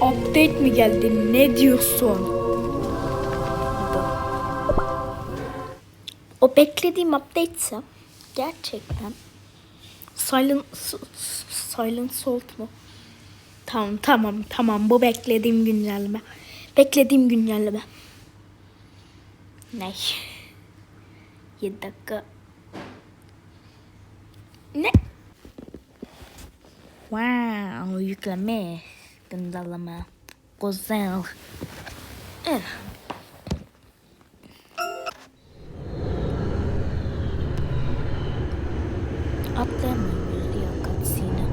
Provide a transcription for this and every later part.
update mi geldi? Ne diyorsun? O beklediğim update ise gerçekten Silent Silent Salt mu? Tamam tamam tamam bu beklediğim güncelleme. Beklediğim güncelleme. Ne? 7 dakika. Ne? Wow, yükleme, güncelleme, güzel. Evet. Atlayamıyoruz ya cutscene'e.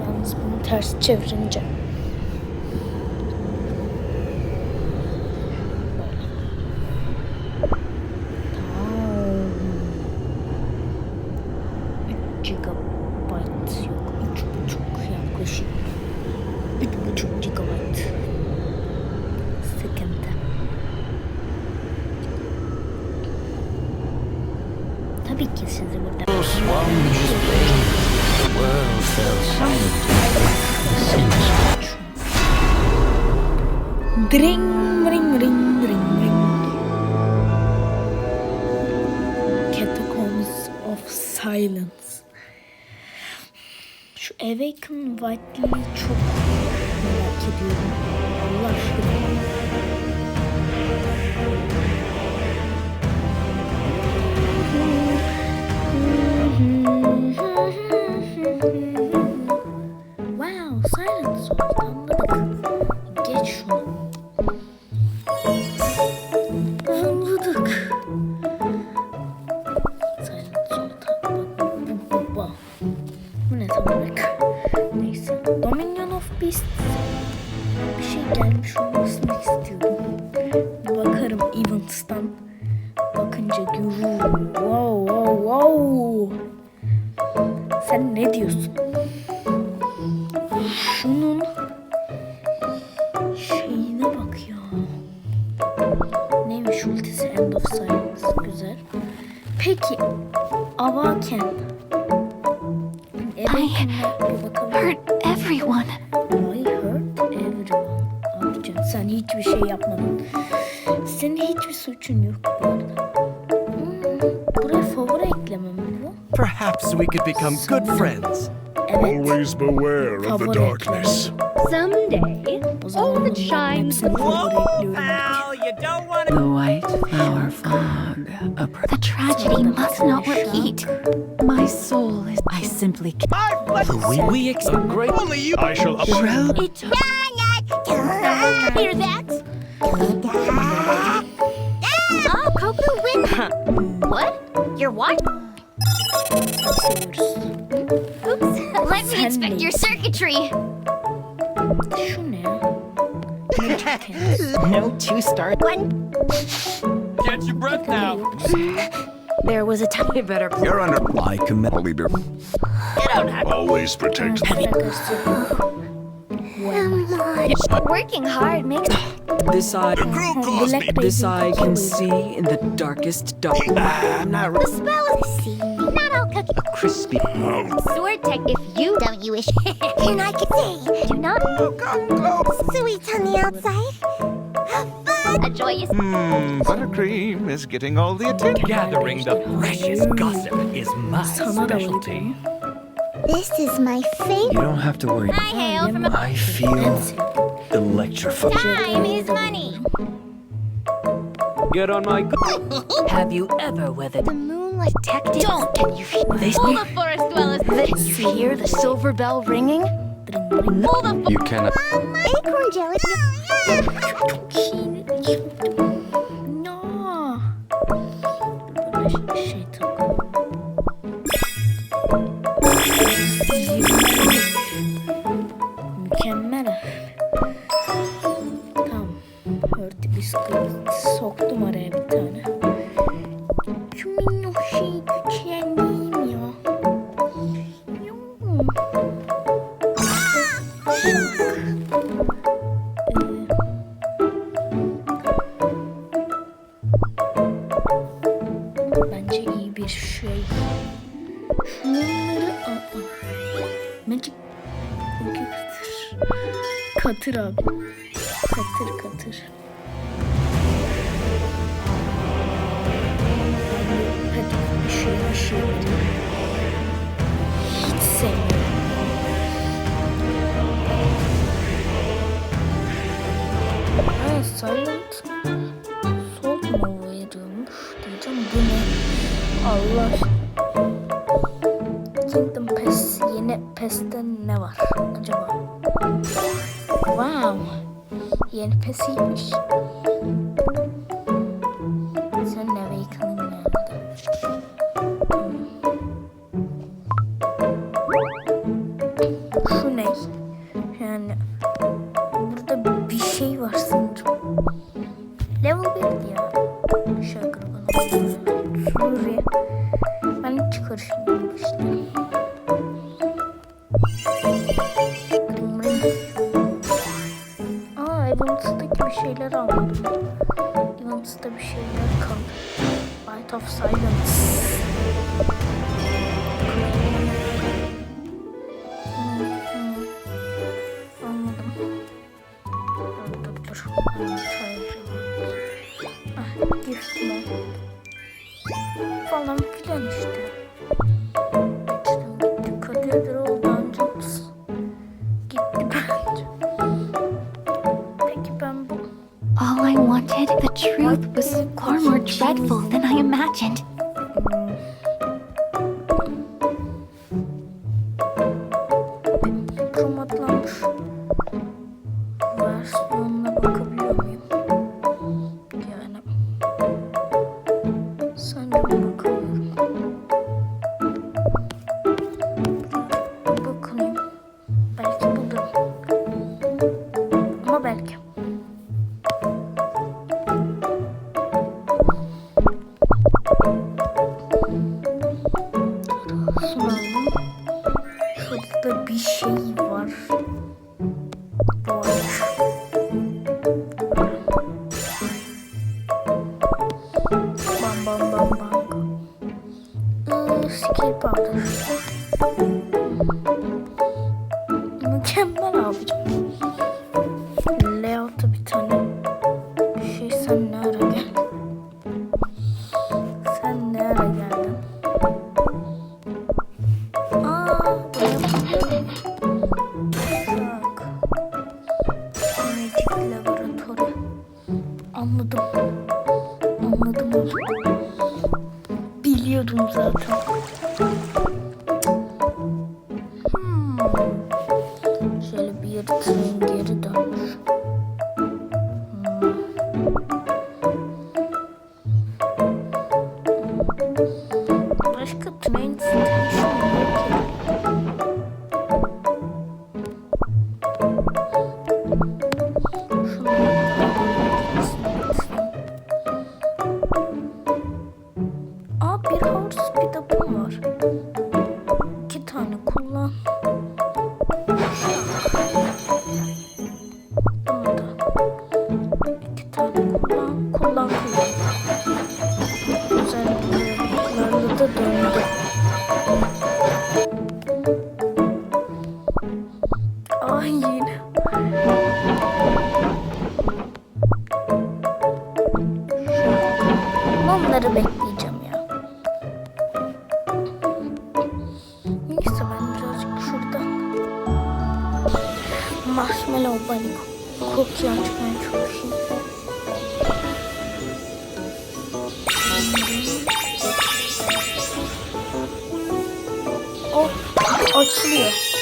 Yalnız bunu ters çevirince. Dring ring ring ring ring. Catacombs of Silence. Şu Awaken Whiteley'i çok merak ediyorum. Allah aşkına. Wow, Wow wow wow. Sen ne diyorsun? Şunun şeyine bak ya. Neymiş ultisi End of Silence güzel. Peki Avaken. Bir bakalım. hurt everyone. I hurt everyone. Abicim sen hiçbir şey yapmadın. Senin hiçbir suçun yok bu Perhaps we could become good friends. Always beware of the darkness. Someday, all that shines hepsini favori you don't want The white flower fog. A the tragedy must not repeat. My soul is. I simply can't. We, we expect great. Only you. I shall up- It's Hear that? Inspect your circuitry. Şu ne? Magic Hands. No two star. One. Catch your breath now. There was a time. better. You're under. I commit. always protect Arkadaşlar. Working hard makes. This eye, Black this eye can see in the darkest dark. I'm not The spell is see. Not all crispy. Sword tech if you don't you wish. Can I can say? Do not. Sweet on the outside. A joyous. Hmm, buttercream is getting all the attention. Gathering the freshest gossip is my Sana specialty. This is my favorite. You don't have to worry. I hail from a. I En feel electrified. Time is money. Get on my. Have you ever weathered? The moonlight detective. Don't. Can you hear They All the forest dwellers. Can you hear the silver bell ringing? Dring dring. All the You cannot. acorn jelly. No. Silent Salt mu veriyormuş diyeceğim. Bu ne? Allah. Kingdom Pass yeni Pass'te ne var acaba? Wow. Yeni Pass şeyler almadım. Evants'ta bir şeyler kaldı. Light of Silence. Hmm, hmm. Anladım. Dur. Ah, gift mi? Falan filan işte. The truth was far more dreadful than I imagined. Skill powder. Mükemmel abicim. Layout'a bir tane şey sen ne ara geldin? Sen ne ara geldin? Aa, Bak. Magic Laboratory. Anladım. Anladım. Biliyordum zaten. 哦，哦，吃力了。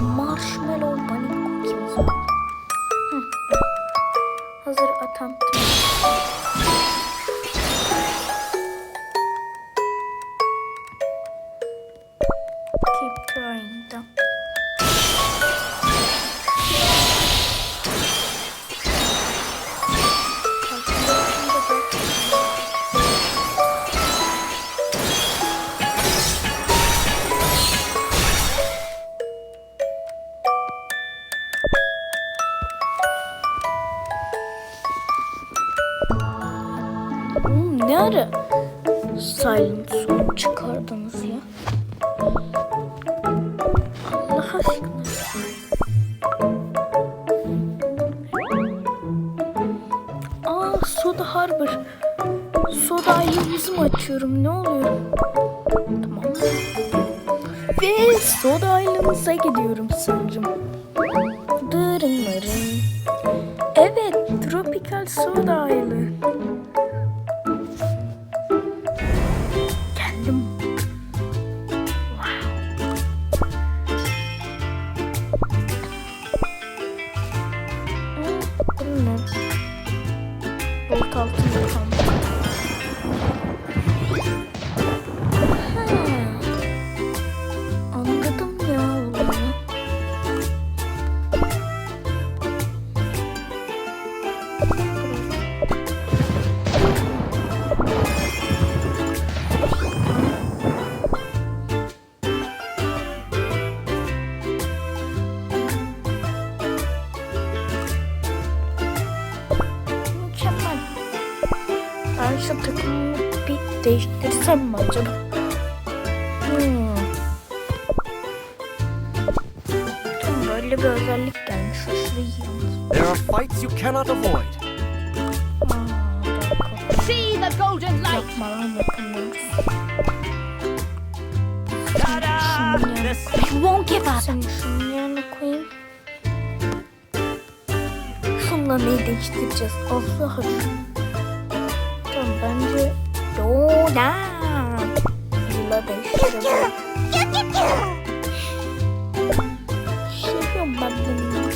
Marshmallow bunny açıyorum? Ne oluyor? Tamam. Ve Soda Island'a gidiyorum sanırım. Mükemmel. Ben şu takımı bir değiştirsem mi acaba? Tam böyle bir özellik gelmiş. Aşırı iyi yalnız. There are fights you cannot avoid. See the golden light. Yapma lan. Ta-da! This You won't give up. seni şunun yanına koyayım. Şunla neyi değiştireceğiz? Allah aşkına. Tamam bence Yoda. Yıla değiştirelim. 만드는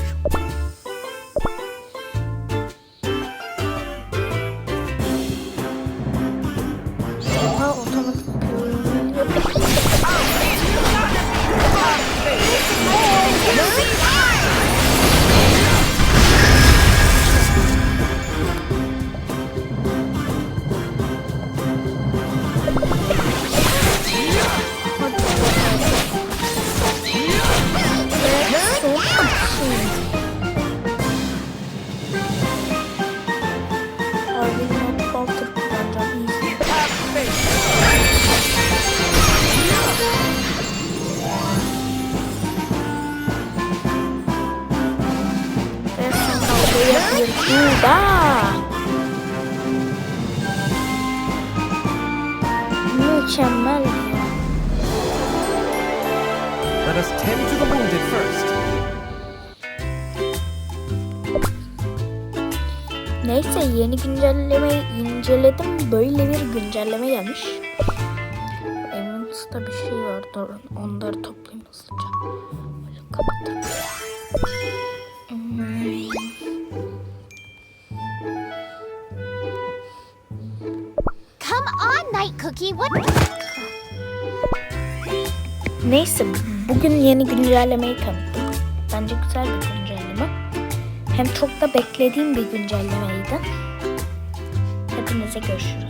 Mükemmel ya. let us tend to the wounded first. Neyse yeni güncellemeyi inceledim. Böyle bir güncelleme gelmiş. Evidence'da bir şey var. Dur, onları toplayayım hızlıca. Cookie. What? Neyse bugün yeni güncellemeyi tanıttım. Bence güzel bir güncelleme. Hem çok da beklediğim bir güncellemeydi. Hepinize görüşürüz.